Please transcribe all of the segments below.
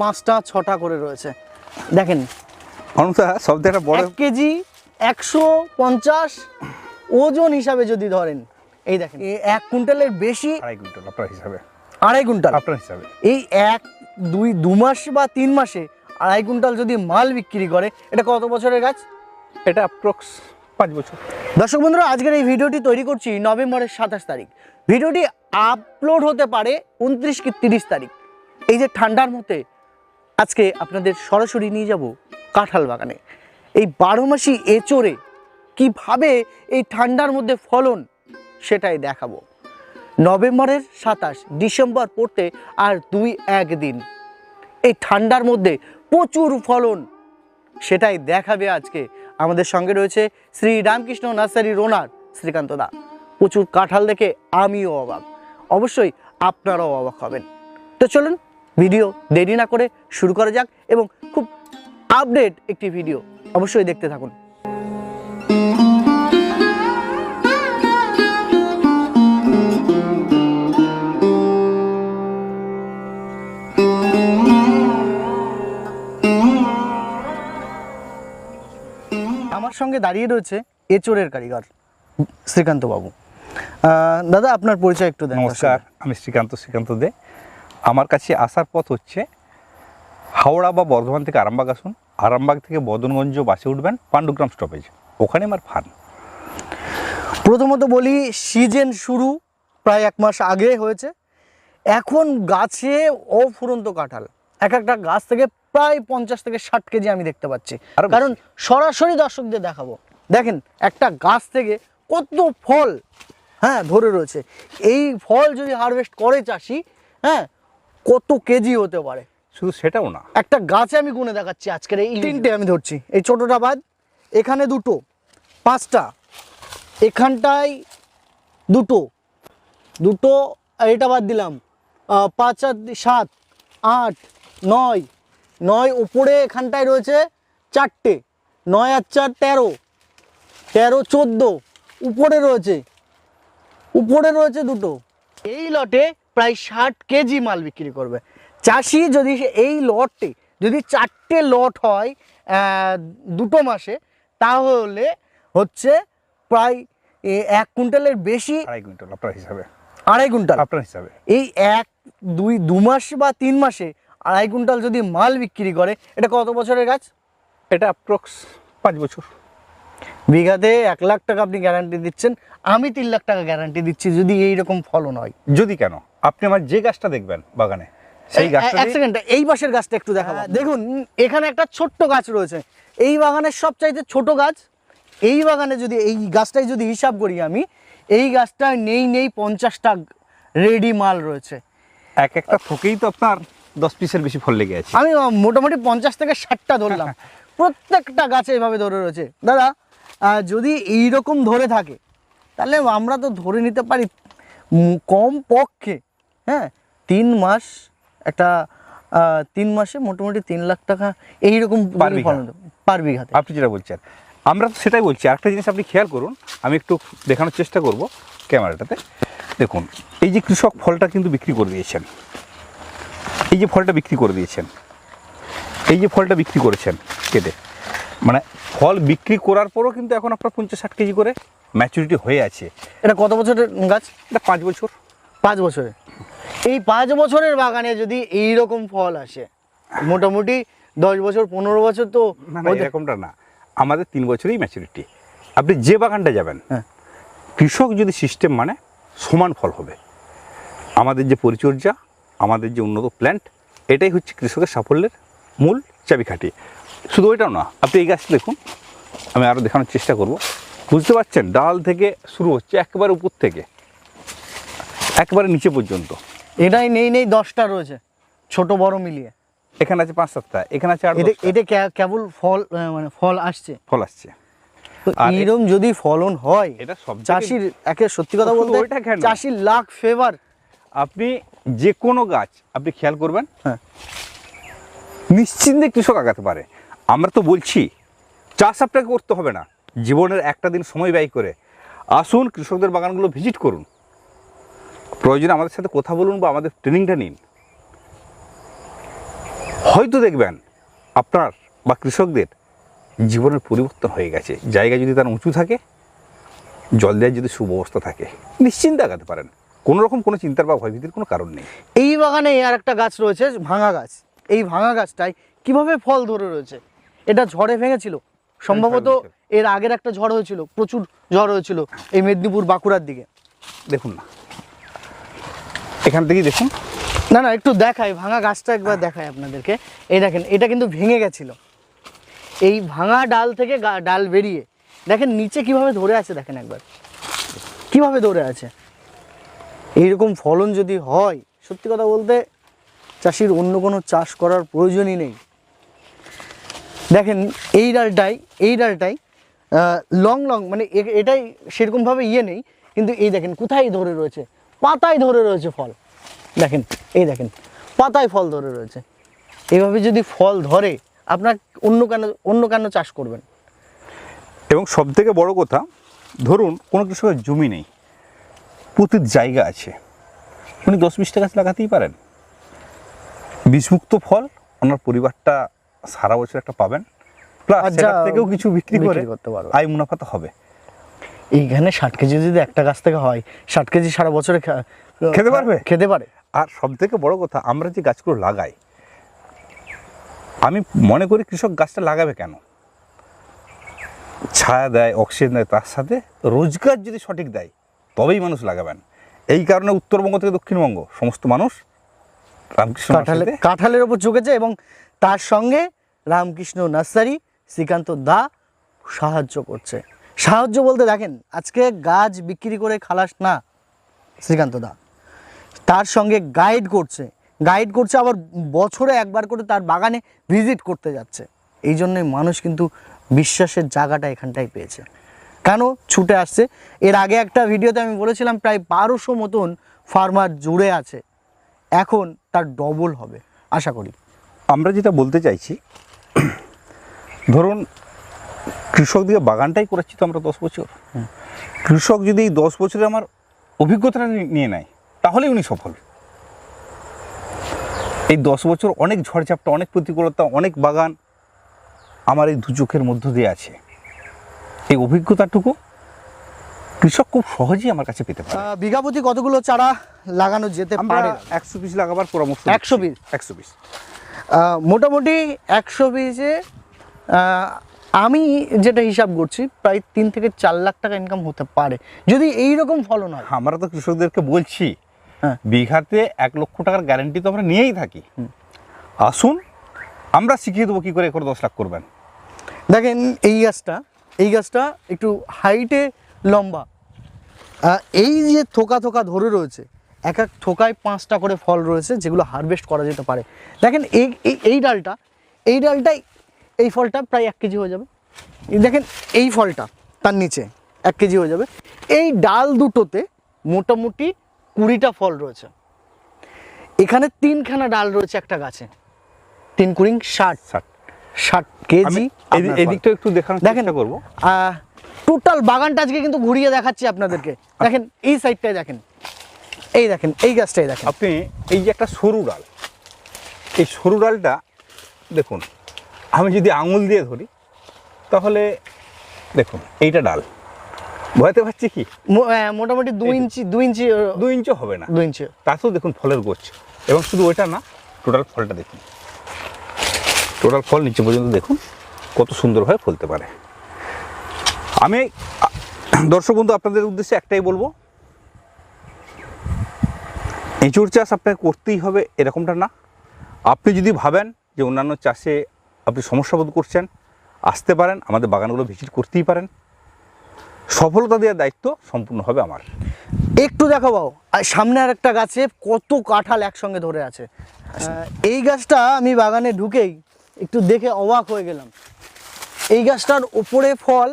পাঁচটা ছটা করে রয়েছে। দেখেন। অনুদা সব থেকে বড়। এক কেজি একশো পঞ্চাশ ওজন হিসাবে যদি ধরেন এই দেখেন। এই এক কুইন্টালের বেশি আড়াই কুইন্টাল আপনার হিসাবে। আড়াই কুইন্টাল। আপনার হিসাবে। এই এক দুই দু মাস বা তিন মাসে আড়াই কুইন্টাল যদি মাল বিক্রি করে এটা কত বছরের গাছ? এটা অ্যাপ্রক্স পাঁচ বছর। দর্শক বন্ধুরা আজকের এই ভিডিওটি তৈরি করছি নভেম্বরের সাতাশ তারিখ। ভিডিওটি আপলোড হতে পারে উনত্রিশ কি তিরিশ তারিখ। এই যে ঠান্ডার মধ্যে আজকে আপনাদের সরাসরি নিয়ে যাব কাঁঠাল বাগানে। এই বারো মাসি এচোরে কীভাবে এই ঠান্ডার মধ্যে ফলন সেটাই দেখাবো। নভেম্বরের সাতাশ, ডিসেম্বর পড়তে আর দুই এক দিন। এই ঠান্ডার মধ্যে প্রচুর ফলন সেটাই দেখাবে আজকে। আমাদের সঙ্গে রয়েছে শ্রী রামকৃষ্ণ নার্সারি রোনার শ্রীকান্ত দা। প্রচুর কাঁঠাল দেখে আমিও অবাক। অবশ্যই আপনারাও অবাক হবেন। তো চলুন ভিডিও দেরি না করে শুরু করা যাক এবং খুব আপডেট একটি ভিডিও অবশ্যই দেখতে থাকুন। আমার সঙ্গে দাঁড়িয়ে রয়েছে এচোরের কারিগর শ্রীকান্ত বাবু দাদা, আপনার পরিচয় একটু দেন। নমস্কার, আমি শ্রীকান্ত শ্রীকান্ত দে। আমার কাছে আসার পথ হচ্ছে হাওড়া বা বর্ধমান থেকে আরামবাগ আসুন। আরামবাগ থেকে বদনগঞ্জ বাসে উঠবেন পাণ্ডুগ্রাম স্টপেজ ওখানে আমার ফার্ম প্রথমত বলি সিজন শুরু প্রায় এক মাস আগে হয়েছে। এখন গাছে অফুরন্ত কাঁঠাল। এক একটা গাছ থেকে প্রায় পঞ্চাশ থেকে ষাট কেজি আমি দেখতে পাচ্ছি। কারণ সরাসরি দর্শকদের দেখাবো। দেখেন একটা গাছ থেকে কত ফল হ্যাঁ ধরে রয়েছে। এই ফল যদি হারভেস্ট করে চাষি হ্যাঁ কত কেজি হতে পারে? শুধু সেটাও না। একটা গাছে আমি গুনে দেখাচ্ছি আজকের এই তিনটে আমি ধরছি। এই ছোটটা বাদ এখানে দুটো পাঁচটা এখানটায় দুটো। দুটো এটা বাদ দিলাম। পাঁচ আর সাত আট নয়। নয় উপরে এখানটায় রয়েছে চারটে। নয় আর চার তেরো। তেরো চোদ্দ। উপরে রয়েছে। উপরে রয়েছে দুটো। এই লটে প্রায় ষাট কেজি মাল বিক্রি করবে। চাষি যদি এই লটে যদি চারটে লট হয় দুটো মাসে তাহলে হচ্ছে প্রায় এক কুইন্টালের বেশি আড়াই কুইন্টাল আপনার হিসাবে। আড়াই কুইন্টাল। আপনার হিসাবে। এই এক দুই দু মাস বা তিন মাসে আড়াই কুইন্টাল যদি মাল বিক্রি করে এটা কত বছরের গাছ? এটা অ্যাপ্রক্স পাঁচ বছর। বিঘাতে এক লাখ টাকা আপনি গ্যারান্টি দিচ্ছেন। আমি তিন লাখ টাকা গ্যারান্টি দিচ্ছি যদি এই রকম ফলন হয়। যদি কেন? আপনি আমার যে গাছটা দেখবেন বাগানে সেই গাছটা এক সেকেন্ড এই পাশের গাছটা একটু দেখাবো। দেখুন এখানে একটা ছোট্ট গাছ রয়েছে। এই বাগানের সবচাইতে ছোট গাছ এই বাগানে যদি এই গাছটাই যদি হিসাব করি আমি এই গাছটায় নেই নেই পঞ্চাশটা রেডি মাল রয়েছে। এক একটা থোকেই তো আপনার দশ পিসের বেশি ফল লেগে আছে। আমি মোটামুটি পঞ্চাশ থেকে ষাটটা ধরলাম। প্রত্যেকটা গাছে এইভাবে ধরে রয়েছে। দাদা আহ, যদি এই রকম ধরে থাকে তাহলে আমরা তো ধরে নিতে পারি কম পক্ষে হ্যাঁ তিন মাস একটা তিন মাসে মোটামুটি তিন লাখ টাকা এইরকম পার বিঘা। পার বিঘাতে আপনি যেটা বলছেন আমরা তো সেটাই বলছি। আরেকটা জিনিস আপনি খেয়াল করুন আমি একটু দেখানোর চেষ্টা করব ক্যামেরাটাতে। দেখুন এই যে কৃষক ফলটা কিন্তু বিক্রি করে দিয়েছেন। এই যে ফলটা বিক্রি করে দিয়েছেন। এই যে ফলটা বিক্রি করেছেন কেটে। মানে ফল বিক্রি করার পরও কিন্তু এখন আপনার পঞ্চাশ ষাট কেজি করে ম্যাচুরিটি হয়ে আছে। এটা কত বছরের গাছ? এটা পাঁচ বছর। পাঁচ বছরের। এই পাঁচ বছরের বাগানে যদি এই রকম ফল আসে মোটামুটি দশ বছর পনেরো বছর তো এরকমটা না। আমাদের তিন বছরেই ম্যাচুরিটি আপনি যে বাগানটা যাবেন হ্যাঁ। কৃষক যদি সিস্টেম মানে সমান ফল হবে আমাদের যে পরিচর্যা আমাদের যে উন্নত প্ল্যান্ট এটাই হচ্ছে কৃষকের সাফল্যের মূল চাবিকাঠি। শুধু ওইটাও না আপনি এই গাছটা দেখুন আমি আরও দেখানোর চেষ্টা করব। বুঝতে পারছেন ডাল থেকে শুরু হচ্ছে একেবারে উপর থেকে একেবারে নিচে পর্যন্ত। এটাই নেই নেই দশটা রয়েছে। ছোট বড় মিলিয়ে। এখানে আছে পাঁচ সাতটা। এখানে আছে এটা কেবল ফল মানে ফল আসছে। ফল আসছে। আর যদি ফলন হয় এটা সব চাষির একে সত্যি কথা বলতে? চাষির লাখ ফেভার আপনি যে কোনো গাছ আপনি খেয়াল করবেন হ্যাঁ। নিশ্চিন্তে কৃষক আগাতে পারে। আমরা তো বলছি চাষ আপনাকে করতে হবে না। জীবনের একটা দিন সময় ব্যয় করে। আসুন কৃষকদের বাগানগুলো ভিজিট করুন। প্রয়োজনে আমাদের সাথে কথা বলুন বা আমাদের ট্রেনিংটা নিন। হয়তো দেখবেন আপনার বা কৃষকদের জীবনের পরিবর্তন হয়ে গেছে। জায়গা যদি তার উঁচু থাকে জল দেওয়ার যদি সুব্যবস্থা থাকে নিশ্চিন্তে আগাতে পারেন। কোনো রকম কোনো চিন্তার বা ভয়ভীতির কোনো কারণ নেই। এই বাগানে আর একটা গাছ রয়েছে ভাঙা গাছ। এই ভাঙা গাছটায় কীভাবে ফল ধরে রয়েছে? এটা ঝড়ে ভেঙেছিল। সম্ভবত এর আগের একটা ঝড় হয়েছিল প্রচুর ঝড় হয়েছিল এই মেদিনীপুর বাঁকুড়ার দিকে। দেখুন না। এখান থেকেই দেখুন। না না, একটু দেখাই, ভাঙা গাছটা একবার দেখাই আপনাদেরকে। এই দেখেন, এটা কিন্তু ভেঙে গেছিল। এই ভাঙা ডাল থেকে ডাল বেরিয়ে, দেখেন নিচে কীভাবে ধরে আছে, দেখেন একবার। কীভাবে ধরে আছে? এইরকম ফলন যদি হয়, সত্যি কথা বলতে, চাষির অন্য কোনো চাষ করার প্রয়োজনই নেই। দেখেন, এই ডালটাই এই ডালটাই লং লং মানে এটাই সেরকমভাবে ইয়ে নেই, কিন্তু এই দেখেন, কোথায় ধরে রয়েছে? পাতায় ধরে রয়েছে ফল। দেখেন এই দেখেন পাতায় ফল ধরে রয়েছে। এইভাবে যদি ফল ধরে আপনার অন্য কেন অন্য কেন চাষ করবেন? এবং সব থেকে বড় কথা ধরুন কোনো কৃষকের জমি নেই প্রতি জায়গা আছে। উনি দশ বিশটা গাছ লাগাতেই পারেন। বিষমুক্ত ফল ওনার পরিবারটা সারা বছর একটা পাবেন। প্লাস আর থেকেও কিছু বিক্রি করে। আয় মুনাফা তো হবে। এইখানে ষাট কেজি যদি একটা গাছ থেকে হয় ষাট কেজি সারা বছরে খেতে পারবে? খেতে পারে। আর সব থেকে বড় কথা আমরা যে গাছগুলো লাগাই আমি মনে করি কৃষক গাছটা লাগাবে কেন? ছায়া দেয় অক্সিজেন দেয় তার সাথে রোজগার যদি সঠিক দেয় তবেই মানুষ লাগাবেন। এই কারণে উত্তরবঙ্গ থেকে দক্ষিণবঙ্গ সমস্ত মানুষ রামকৃষ্ণ কাঁঠালে নার্সারিতে কাঁঠালের ওপর ঝুঁকেছে এবং তার সঙ্গে রামকৃষ্ণ নার্সারি শ্রীকান্ত দা সাহায্য করছে। সাহায্য বলতে দেখেন, আজকে গাছ বিক্রি করে খালাস না, শ্রীকান্ত দা। তার সঙ্গে গাইড করছে। গাইড করছে আবার বছরে একবার করে তার বাগানে ভিজিট করতে যাচ্ছে। এই জন্যই মানুষ কিন্তু বিশ্বাসের জায়গাটা এখানটাই পেয়েছে। কেন? ছুটে আসছে। এর আগে একটা ভিডিওতে আমি বলেছিলাম, প্রায় বারোশো মতন ফার্মার জুড়ে আছে। এখন তার ডবল হবে। আশা করি। আমরা যেটা বলতে চাইছি, ধরুন কৃষক দিয়ে বাগানটাই করেছি তো আমরা দশ বছর। কৃষক যদি এই দশ বছরে আমার অভিজ্ঞতাটা নিয়ে নেয় তাহলেই উনি সফল। এই দশ বছর অনেক ঝড়ঝাপটা অনেক প্রতিকূলতা অনেক বাগান আমার এই দু চোখের মধ্য দিয়ে আছে। এই অভিজ্ঞতাটুকু কৃষক খুব সহজেই আমার কাছে পেতে পারে। আহ, বিঘা প্রতি কতগুলো চারা লাগানো যেতে পারে? একশো পিস লাগাবার পরামর্শ 100 piece? একশো পিস। মোটামুটি একশো পিসে আমি যেটা হিসাব করছি প্রায় তিন থেকে চার লাখ টাকা ইনকাম হতে পারে। যদি এই রকম ফলন হয়। আমরা তো কৃষকদেরকে বলছি হ্যাঁ। বিঘাতে এক লক্ষ টাকার গ্যারান্টি তো আমরা নিয়েই থাকি। আসুন আমরা শিখিয়ে দেবো কী করে করে দশ লাখ করবেন। দেখেন এই গাছটা এই গাছটা একটু হাইটে লম্বা। এই যে থোকা থোকা ধরে রয়েছে এক এক থোকায় পাঁচটা করে ফল রয়েছে যেগুলো হারভেস্ট করা যেতে পারে। দেখেন এই- এই ডালটা এই ডালটাই এই ফলটা প্রায় এক কেজি হয়ে যাবে। দেখেন এই ফলটা তার নিচে এক কেজি হয়ে যাবে। এই ডাল দুটোতে মোটামুটি কুড়িটা ফল রয়েছে। এখানে তিনখানা ডাল রয়েছে একটা গাছে। তিন কুড়ি ষাট। ষাট। ষাট কেজি এই- আপনার ফল। এই দিকটা একটু দেখানোর দেখেন চেষ্টা করব। টোটাল বাগানটা আজকে কিন্তু ঘুরিয়ে দেখাচ্ছি আপনাদেরকে। দেখেন এই সাইডটায় দেখেন। এই দেখেন এই গাছটাই দেখেন। আপনি এই যে একটা সরু ডাল এই সরু ডালটা দেখুন আমি যদি আঙুল দিয়ে ধরি তাহলে দেখুন এইটা ডাল। ভয়তে পারছি কি? মোটামুটি দুই ইঞ্চি দুই ইঞ্চি আহ, দুই ইঞ্চও হবে না। দুই ইঞ্চি। তাতেও দেখুন ফলের গোছ। এবং শুধু ওইটা না টোটাল ফলটা দেখুন। টোটাল ফল নিচে পর্যন্ত দেখুন কত সুন্দরভাবে ফলতে পারে। আমি দর্শক বন্ধু আপনাদের উদ্দেশ্যে একটাই বলব। এঁচুর চাষ আপনাকে করতেই হবে এরকমটা না। আপনি যদি ভাবেন যে অন্যান্য চাষে আপনি সমস্যা বোধ করছেন, আসতে পারেন, আমাদের বাগানগুলো ভিজিট করতেই পারেন। সফলতা দেওয়ার দায়িত্ব সম্পূর্ণ হবে আমার। একটু দেখাবো আর সামনে আর একটা গাছে কত কাঁঠাল একসঙ্গে ধরে আছে। এই গাছটা আমি বাগানে ঢুকেই একটু দেখে অবাক হয়ে গেলাম। এই গাছটার ওপরে ফল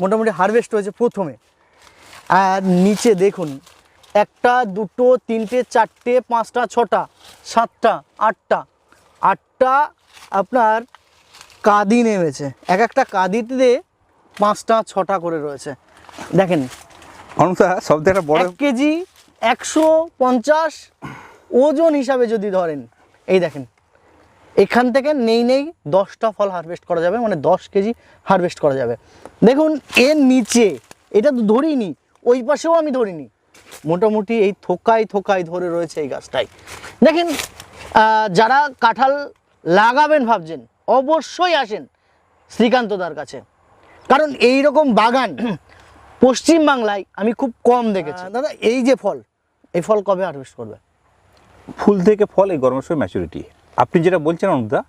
মোটামুটি হারভেস্ট হয়েছে প্রথমে। আর নিচে দেখুন, একটা, দুটো, তিনটে, চারটে, পাঁচটা, ছটা, সাতটা, আটটা। আটটা আপনার কাদি নেমেছে। এক একটা কাদিতে পাঁচটা ছটা করে রয়েছে। দেখেন অনুতা সব থেকে বড় এক কেজি একশো পঞ্চাশ ওজন হিসাবে যদি ধরেন এই দেখেন এখান থেকে নেই নেই দশটা ফল হারভেস্ট করা যাবে মানে দশ কেজি হারভেস্ট করা যাবে। দেখুন এর নিচে এটা তো ধরিনি ওই পাশেও আমি ধরিনি। মোটামুটি এই থোকায় থোকায় ধরে রয়েছে এই গাছটাই। দেখেন যারা কাঁঠাল লাগাবেন ভাবছেন অবশ্যই আসেন শ্রীকান্ত শ্রীকান্তদার কাছে। কারণ এই রকম বাগান পশ্চিম বাংলায় আমি খুব কম দেখেছি। দাদা এই যে ফল এই ফল কবে হারভেস্ট করবে? ফুল থেকে ফল এই গরমের সময় ম্যাচুরিটি আপনি যেটা বলছেন অনুদা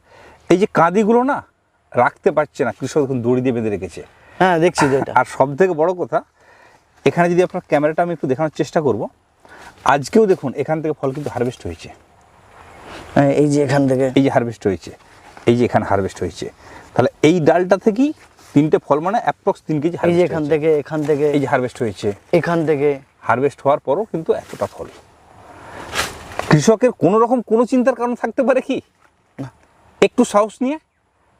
এই যে কাঁদিগুলো না রাখতে পারছে না কৃষক এখন দড়ি দিয়ে বেঁধে রেখেছে। হ্যাঁ দেখছি যেটা আর সব থেকে বড় কথা এখানে যদি আপনার ক্যামেরাটা আমি একটু দেখানোর চেষ্টা করব আজকেও দেখুন এখান থেকে ফল কিন্তু হারভেস্ট হয়েছে। হ্যাঁ, এই যে এখান থেকে। এই যে হারভেস্ট হয়েছে। এই যে এখানে হারভেস্ট হয়েছে। তাহলে এই ডালটা থেকেই তিনটে ফল মানে অ্যাপ্রক্স তিন কেজি এই যে এখান থেকে এখান থেকে এই যে হারভেস্ট হয়েছে। এখান থেকে। হারভেস্ট হওয়ার পরও কিন্তু এতটা ফল। কৃষকের কোনো রকম কোনো চিন্তার কারণ থাকতে পারে কি? একটু সাহস নিয়ে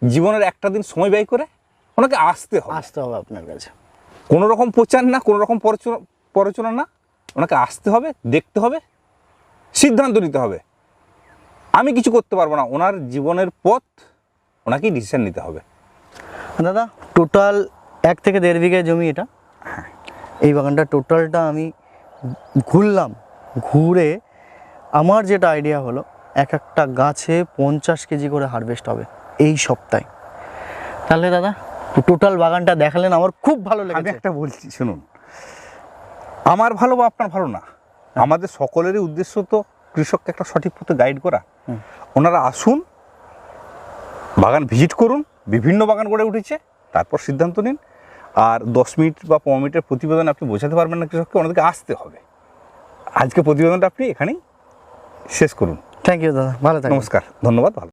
জীবনের একটা দিন সময় ব্যয় করে ওনাকে আসতে হবে। আসতে হবে আপনার কাছে। কোনো রকম প্রচার না কোনো রকম পরচনা- পরচনা না। ওনাকে আসতে হবে দেখতে হবে সিদ্ধান্ত নিতে হবে। আমি কিছু করতে পারব না। ওনার জীবনের পথ ওনাকেই ডিসিশন নিতে হবে। দাদা টোটাল এক থেকে দেড় বিঘা জমি এটা। এই বাগানটা টোটালটা আমি ঘুরলাম ঘুরে আমার যেটা আইডিয়া হলো এক একটা গাছে পঞ্চাশ কেজি করে হারভেস্ট হবে এই সপ্তাহে। তাহলে দাদা টোটাল বাগানটা দেখালেন আমার খুব ভালো লেগেছে। একটা বলছি শুনুন। আমার ভালো বা আপনার ভালো না? আমাদের সকলেরই উদ্দেশ্য তো কৃষককে একটা সঠিক পথে গাইড করা। ওনারা আসুন বাগান ভিজিট করুন বিভিন্ন বাগান গড়ে উঠেছে তারপর সিদ্ধান্ত নিন। আর দশ মিনিট বা পনেরো মিনিটের প্রতিবেদন আপনি বোঝাতে পারবেন না কৃষককে ওনাদেরকে আসতে হবে। আজকে প্রতিবেদনটা আপনি এখানেই শেষ করুন। থ্যাংক ইউ দাদা। ভালো নমস্কার ধন্যবাদ ভালো